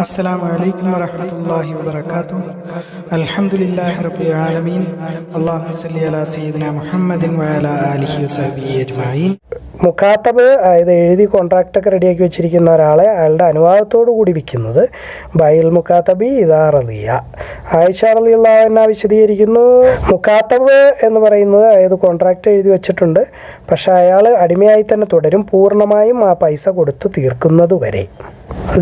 السلام عليكم ورحمة الله وبركاته الحمد لله رب العالمين اللهم صل على سيدنا محمد وعلى آله وصحبه أجمعين മുക്കാത്തബ് അതായത് എഴുതി കോൺട്രാക്റ്റൊക്കെ റെഡിയാക്കി വെച്ചിരിക്കുന്ന ഒരാളെ അയാളുടെ അനുവാദത്തോടു കൂടി വിൽക്കുന്നത് ബൈൽ മുക്കാത്തബി ഇതാ റലിയ ആയിഷ റലിയുള്ള വിശദീകരിക്കുന്നു മുക്കാത്തബ് എന്ന് പറയുന്നത് അതായത് കോൺട്രാക്റ്റ് എഴുതി വെച്ചിട്ടുണ്ട് പക്ഷേ അയാൾ അടിമയായി തന്നെ തുടരും പൂർണ്ണമായും ആ പൈസ കൊടുത്ത് തീർക്കുന്നത് വരെ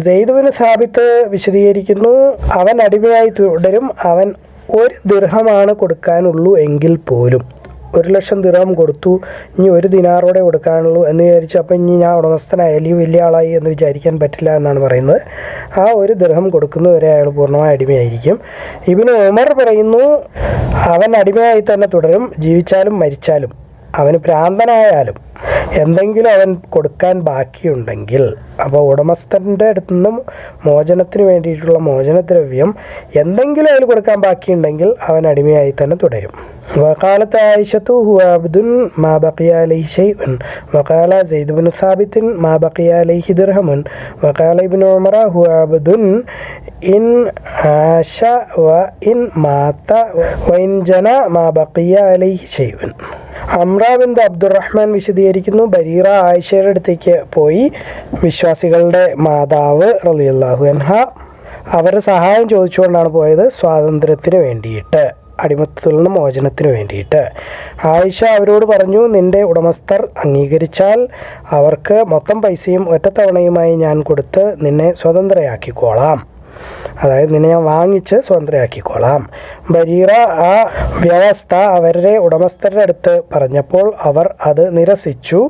സെയ്ദുവിന് സാബിത്ത് വിശദീകരിക്കുന്നു അവൻ അടിമയായി തുടരും അവൻ ഒരു ദീർഘമാണ് കൊടുക്കാനുള്ളൂ എങ്കിൽ പോലും. ഒരു ലക്ഷം ദൃഹം കൊടുത്തു ഇനി ഒരു ദിനാറോടെ കൊടുക്കാനുള്ളൂ എന്ന് വിചാരിച്ചു അപ്പോൾ ഇനി ഞാൻ ഉടമസ്ഥനായി അല്ലെങ്കിൽ വലിയ ആളായി എന്ന് വിചാരിക്കാൻ പറ്റില്ല എന്നാണ് പറയുന്നത്. ആ ഒരു ദിർഹം കൊടുക്കുന്നവരെ അയാൾ പൂർണമായി അടിമയായിരിക്കും. ഇബിന് ഉമർ പറയുന്നു അവൻ അടിമയായി തന്നെ തുടരും ജീവിച്ചാലും മരിച്ചാലും അവന് ഭ്രാന്തനായാലും. എന്തെങ്കിലും അവൻ കൊടുക്കാൻ ബാക്കിയുണ്ടെങ്കിൽ അപ്പോൾ ഉടമസ്ഥൻ്റെ അടുത്ത് നിന്നും മോചനത്തിന് വേണ്ടിയിട്ടുള്ള മോചനദ്രവ്യം എന്തെങ്കിലും അതിൽ കൊടുക്കാൻ ബാക്കിയുണ്ടെങ്കിൽ അവൻ അടിമയായി തന്നെ തുടരും وقالت عائشة هو عبد ما بقي عليه شيء وقال زيد بن ثابت ما بقي عليه درهم وقال ابن عمر هو عبد إن عاش وإن مات وإن جنى ما بقي عليه شيء അമ്ര ബിന്ദ് അബ്ദുറഹ്മാൻ വിശദീകരിക്കുന്നു? ബരീറ ആയിഷയുടെ അടുത്തേക്ക് പോയി. വിശ്വാസികളുടെ മാതാവ് റലിയല്ലാഹു അൻഹ അവരുടെ സഹായം ചോദിച്ചുകൊണ്ടാണ് പോയത്. സ്വാതന്ത്ര്യത്തിന് വേണ്ടിയിട്ട് അടിമത്തത്തിൽ നിന്ന് മോചനത്തിന് വേണ്ടിയിട്ട്. ആയിഷ അവരോട് പറഞ്ഞു നിന്റെ ഉടമസ്ഥർ അംഗീകരിച്ചാൽ അവർക്ക് മൊത്തം പൈസയും ഒറ്റത്തവണയുമായി ഞാൻ കൊടുത്ത് നിന്നെ സ്വതന്ത്രയാക്കിക്കോളാം. അതായത് നിന്നെ ഞാൻ വാങ്ങിച്ച് സ്വതന്ത്രയാക്കിക്കോളാം. ബരീറ ആ വ്യവസ്ഥ അവരുടെ ഉടമസ്ഥരുടെ അടുത്ത് പറഞ്ഞപ്പോൾ അവർ അത് നിരസിച്ചു.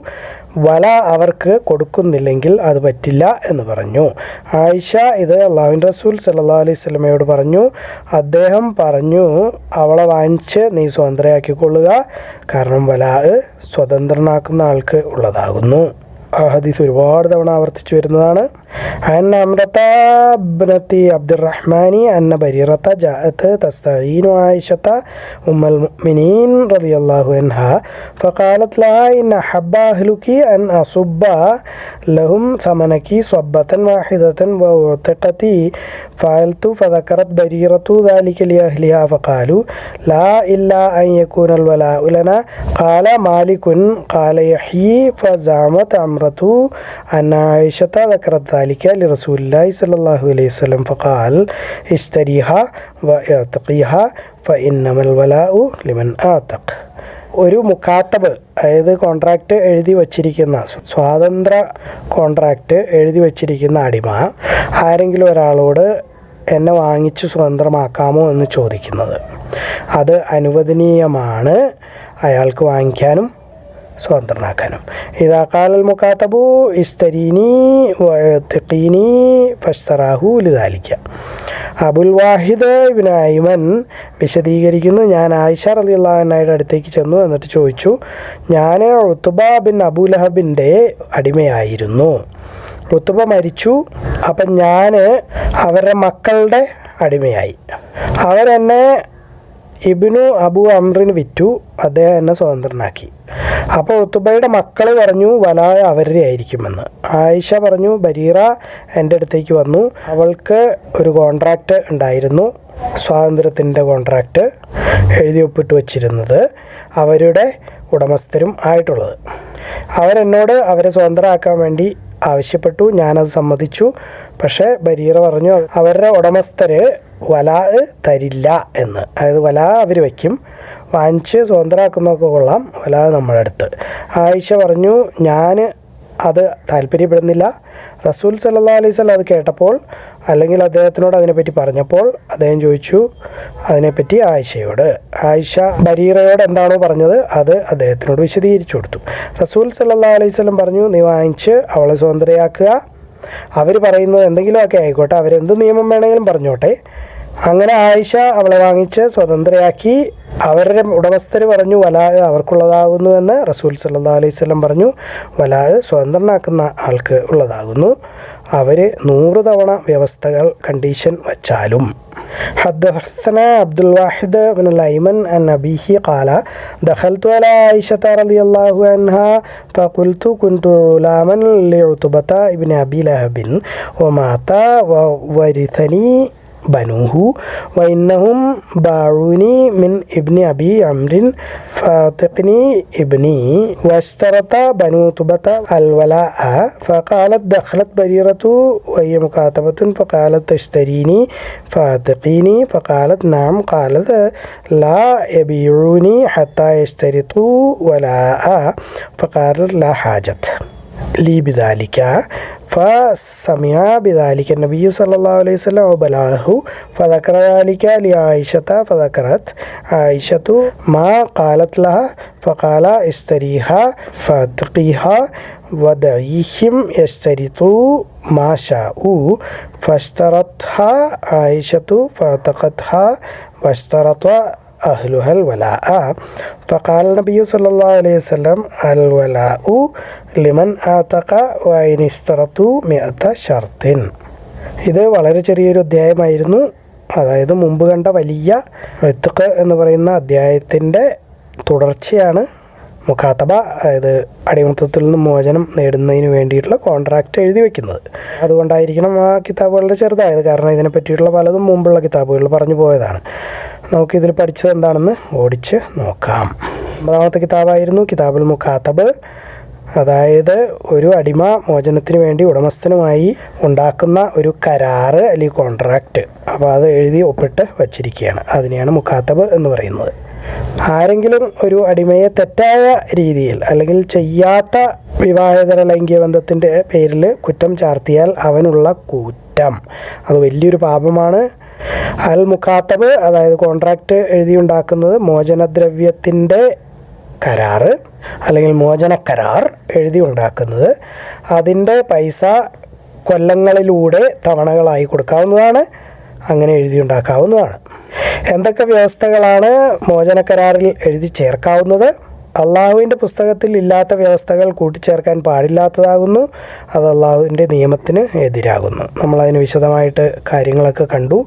വല അവർക്ക് കൊടുക്കുന്നില്ലെങ്കിൽ അത് പറ്റില്ല എന്ന് പറഞ്ഞു. ആയിഷ ഇത് അള്ളാഹുൻ റസൂൽ സല്ലാ അലൈഹി സ്വലമയോട് പറഞ്ഞു. അദ്ദേഹം പറഞ്ഞു അവളെ വാങ്ങിച്ച് നീ സ്വതന്ത്രയാക്കിക്കൊള്ളുക. കാരണം വല സ്വതന്ത്രനാക്കുന്ന ആൾക്ക് ഉള്ളതാകുന്നു. ആ ഹദീസ് ഒരുപാട് തവണ ആവർത്തിച്ചു വരുന്നതാണ് أن أمرة ابنة عبد الرحمن أن بريرة جاءت تستعين عائشة أم المؤمنين رضي الله عنها فقالت لها إن أحب أهلك أن أصب لهم ثمنك صبة واحدة وأعتقتي فعلت فذكرت بريرة ذلك لأهلها فقالوا لا إلا أن يكون الولاء لنا قال مالك قال يحيي فزعمت أمرة أن عائشة ذكرت ذلك لرسول الله صلى الله عليه وسلم فقال اشتريها واعتقيها فإنما الولاء لمن آتق ഒരു മുക്കാത്തബ് അതായത് കോൺട്രാക്റ്റ് എഴുതി വച്ചിരിക്കുന്ന സ്വാതന്ത്ര്യ കോൺട്രാക്റ്റ് എഴുതി വച്ചിരിക്കുന്ന അടിമ ആരെങ്കിലും ഒരാളോട് എന്നെ വാങ്ങിച്ച് സ്വതന്ത്രമാക്കാമോ എന്ന് ചോദിക്കുന്നത് അത് അനുവദനീയമാണ് അയാൾക്ക് വാങ്ങിക്കാനും സ്വതന്ത്രനാക്കാനും. ഇതാ കാലൽ മുക്കാത്തബു ഇസ്തരീനി തെക്കീനി ഫസ്തറാഹു ലിതാലിക്ക അബുൽ വാഹിദ് ഐമൻ വിശദീകരിക്കുന്നു ഞാൻ ആയിഷ റലി അള്ളാഹുനായുടെ അടുത്തേക്ക് ചെന്നു എന്നിട്ട് ചോദിച്ചു ഞാൻ ഉത്തുബ ബിൻ അബുലഹബിന്റെ അടിമയായിരുന്നു. ഉത്തുബ മരിച്ചു അപ്പം ഞാൻ അവരുടെ മക്കളുടെ അടിമയായി. അവരെന്നെ ഇബിനു അബു അമ്രിന് വിറ്റു. അദ്ദേഹം എന്നെ സ്വതന്ത്രനാക്കി. അപ്പോൾ ഉത്തുബയുടെ മക്കൾ പറഞ്ഞു വലായ അവരുടെ ആയിരിക്കുമെന്ന്. ആയിഷ പറഞ്ഞു ബരീറ എന്റെ അടുത്തേക്ക് വന്നു. അവൾക്ക് ഒരു കോൺട്രാക്റ്റ് ഉണ്ടായിരുന്നു. സ്വാതന്ത്ര്യത്തിന്റെ കോൺട്രാക്റ്റ് എഴുതി ഒപ്പിട്ട് വച്ചിരുന്നത് അവരുടെ ഉടമസ്ഥരും ആയിട്ടുള്ളത്. അവരെന്നോട് അവരെ സ്വതന്ത്രമാക്കാൻ വേണ്ടി ആവശ്യപ്പെട്ടു ഞാനത് സമ്മതിച്ചു. പക്ഷേ ബരീറ പറഞ്ഞു അവരുടെ ഉടമസ്ഥര് വല തരില്ല എന്ന്. അതായത് വല അവർ വയ്ക്കും. വാങ്ങിച്ച് സ്വതന്ത്രമാക്കുന്നതൊക്കെ കൊള്ളാം. വല നമ്മുടെ അടുത്ത്. ആയിഷ പറഞ്ഞു ഞാൻ അത് താല്പര്യപ്പെടുന്നില്ല. റസൂൽ സല്ലാ അലൈഹി സ്വലം അത് കേട്ടപ്പോൾ അല്ലെങ്കിൽ അദ്ദേഹത്തിനോട് അതിനെപ്പറ്റി പറഞ്ഞപ്പോൾ അദ്ദേഹം ചോദിച്ചു അതിനെപ്പറ്റി ആയിഷയോട്? ആയിഷ ബരീറയോട് എന്താണോ പറഞ്ഞത് അത് അദ്ദേഹത്തിനോട് വിശദീകരിച്ചു കൊടുത്തു. റസൂൽ സല്ലാ അലൈഹി സ്വലം പറഞ്ഞു നീ വാങ്ങിച്ച് അവളെ സ്വതന്ത്രയാക്കുക. അവർ പറയുന്നത് എന്തെങ്കിലുമൊക്കെ ആയിക്കോട്ടെ അവരെന്ത് നിയമം വേണമെങ്കിലും പറഞ്ഞോട്ടെ. അങ്ങനെ ആയിഷ അവളെ വാങ്ങിച്ച് സ്വതന്ത്രയാക്കി അവരുടെ ഉടമസ്ഥർ പറഞ്ഞു വലാ അവർക്കുള്ളതാകുന്നു എന്ന് റസൂൽ സല്ലാ അലൈഹി സ്വലം പറഞ്ഞു വലാ സ്വതന്ത്രനാക്കുന്ന ആൾക്ക് ഉള്ളതാകുന്നു അവർ നൂറ് തവണ വ്യവസ്ഥകൾ കണ്ടീഷൻ വച്ചാലും حدثنا عبد الواحد بن الأيمن عن أبيه قال دخلت على عائشة رضي الله عنها فقلت كنت غلاما لعتبة ابن أبي لهب ومات وورثني بنوه وإنهم باعوني من ابن أبي عمرو فاتقني ابني واشترط بنو تبة الولاء فقالت دخلت بريرة وهي مكاتبة فقالت تشتريني فاتقيني فقالت نعم قالت لا يبيعوني حتى يشترطوا ولاء فقالت لا حاجة لي بذلك. فسمع بذلك النبي صلى الله عليه وسلم وبلغه فذكر ذلك لعائشة فذكرت عائشة ما قالت لها فقال اشتريها فاتقيها ودعيهم يشترطوا ما شاءوا. فاشترتها عائشة فاتقتها واشترط أهلها الولاء فقال النبي صلى الله عليه وسلم الولاء لمن آتق وإن اشترطوا مئة شرط ഇത് വളരെ ചെറിയൊരു അധ്യായമായിരുന്നു അതായത് മുമ്പ് കണ്ട വലിയ വെത്തുക്ക് എന്ന് പറയുന്ന അധ്യായത്തിൻ്റെ തുടർച്ചയാണ് മുഖാത്തബ അതായത് അടിമത്തത്തിൽ നിന്ന് മോചനം നേടുന്നതിന് വേണ്ടിയിട്ടുള്ള കോൺട്രാക്റ്റ് എഴുതി വെക്കുന്നത് അതുകൊണ്ടായിരിക്കണം ആ കിതാബ് വളരെ ചെറുതായത് കാരണം ഇതിനെ പറ്റിയിട്ടുള്ള പലതും മുമ്പുള്ള കിതാബുകളിൽ പറഞ്ഞു പോയതാണ് നമുക്കിതിൽ പഠിച്ചത് എന്താണെന്ന് ഓടിച്ച് നോക്കാം. ഒമ്പതാമത്തെ കിതാബായിരുന്നു കിതാബുൽ മുഖാത്തബ്. അതായത് ഒരു അടിമ മോചനത്തിന് വേണ്ടി ഉടമസ്ഥനുമായി ഉണ്ടാക്കുന്ന ഒരു കരാറ് അല്ലെങ്കിൽ കോൺട്രാക്റ്റ് അപ്പോൾ അത് എഴുതി ഒപ്പിട്ട് വച്ചിരിക്കുകയാണ്. അതിനെയാണ് മുഖാത്തബ് എന്ന് പറയുന്നത്. ആരെങ്കിലും ഒരു അടിമയെ തെറ്റായ രീതിയിൽ അല്ലെങ്കിൽ ചെയ്യാത്ത വിവാഹേതര ലൈംഗിക ബന്ധത്തിന്റെ പേരിൽ കുറ്റം ചാർത്തിയാൽ അവനുള്ള കൂറ്റം. അത് വലിയൊരു പാപമാണ്. അൽ മുഖാത്തബ് അതായത് കോൺട്രാക്റ്റ് എഴുതിയുണ്ടാക്കുന്നത് മോചനദ്രവ്യത്തിന്റെ കരാറ് അല്ലെങ്കിൽ മോചന കരാർ എഴുതി ഉണ്ടാക്കുന്നത് അതിന്റെ പൈസ കൊല്ലങ്ങളിലൂടെ തവണകളായി കൊടുക്കാവുന്നതാണ് അങ്ങനെ എഴുതി ഉണ്ടാക്കാവുന്നതാണ് എന്തൊക്കെ വ്യവസ്ഥകളാണ് മോചന കരാറിൽ എഴുതി ചേർക്കാവുന്നത്? അള്ളാഹുവിന്റെ പുസ്തകത്തിൽ ഇല്ലാത്ത വ്യവസ്ഥകൾ കൂട്ടിച്ചേർക്കാൻ പാടില്ലാത്തതാകുന്നു അത് അള്ളാഹുവിന്റെ നിയമത്തിന് എതിരാകുന്നു. നമ്മളതിന് വിശദമായിട്ട് കാര്യങ്ങളൊക്കെ കണ്ടു.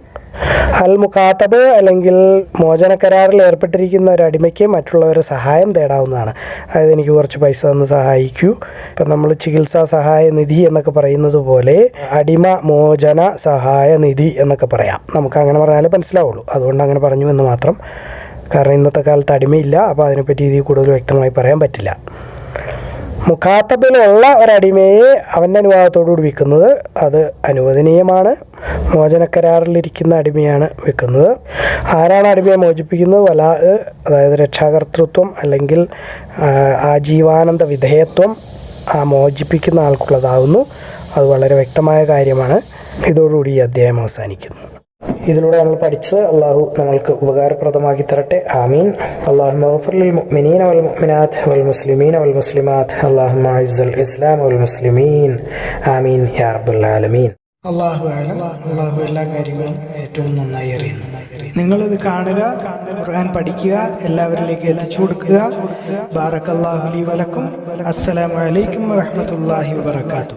അൽ മുഖാത്തബ് അല്ലെങ്കിൽ മോചന കരാറിൽ ഏർപ്പെട്ടിരിക്കുന്ന ഒരു അടിമയ്ക്ക് മറ്റുള്ളവരെ സഹായം തേടാവുന്നതാണ്. അതായത് എനിക്ക് കുറച്ച് പൈസ തന്ന് സഹായിക്കൂ. ഇപ്പം നമ്മൾ ചികിത്സാ സഹായ നിധി എന്നൊക്കെ പറയുന്നത് പോലെ അടിമ മോചന സഹായ നിധി എന്നൊക്കെ പറയാം. നമുക്ക് അങ്ങനെ പറഞ്ഞാലേ മനസ്സിലാവുള്ളൂ. അതുകൊണ്ട് അങ്ങനെ പറഞ്ഞു എന്ന് മാത്രം. കാരണം ഇന്നത്തെ കാലത്ത് അടിമയില്ല. അപ്പോൾ അതിനെപ്പറ്റി ഇതിൽ കൂടുതൽ വ്യക്തമായി പറയാൻ പറ്റില്ല. മുഖാത്തബിലുള്ള ഒരടിമയെ അവന്റെ അനുവാദത്തോടുകൂടി വിൽക്കുന്നത് അത് അനുവദനീയമാണ്. മോചനക്കരാറിലിരിക്കുന്ന അടിമയാണ് വിൽക്കുന്നത്. ആരാണ് അടിമയെ മോചിപ്പിക്കുന്നത്? വല അതായത് രക്ഷാകർത്തൃത്വം അല്ലെങ്കിൽ ആജീവാനന്ദ വിധേയത്വം ആ മോചിപ്പിക്കുന്ന ആൾക്കുള്ളതാവുന്നു. അത് വളരെ വ്യക്തമായ കാര്യമാണ്. ഇതോടുകൂടി ഈ അധ്യായം അവസാനിക്കുന്നു. ഇതിലൂടെ നമ്മൾ പഠിച്ചത് അള്ളാഹു നമ്മൾക്ക് ഉപകാരപ്രദമാക്കി തരട്ടെ. ആമീൻ. അള്ളാഹു മഗ്ഫിർ മുഅ്മിനീന വൽ മുഅ്മിനാത്ത് വൽ മുസ്ലിമീന വൽ മുസ്ലിമാത്ത്. അള്ളാഹു അഇസ്സൽ ഇസ്ലാം വൽ മുസ്ലിമീൻ. ആമീൻ യാ റബ്ബൽ ആലമീൻ. അള്ളാഹു അള്ളാഹു എല്ലാ കാര്യങ്ങളും ഏറ്റവും നന്നായി അറിയുന്നു. നിങ്ങളിത് കാണുക ഖുർആൻ പഠിക്കുക എല്ലാവരിലേക്ക് എത്തിച്ചു കൊടുക്കുക. ബാറക്കല്ലാഹു അലി വലക്കും അസ്സലാമു അലൈക്കും വറഹ്മത്തുള്ളാഹി വബറകാതുഹു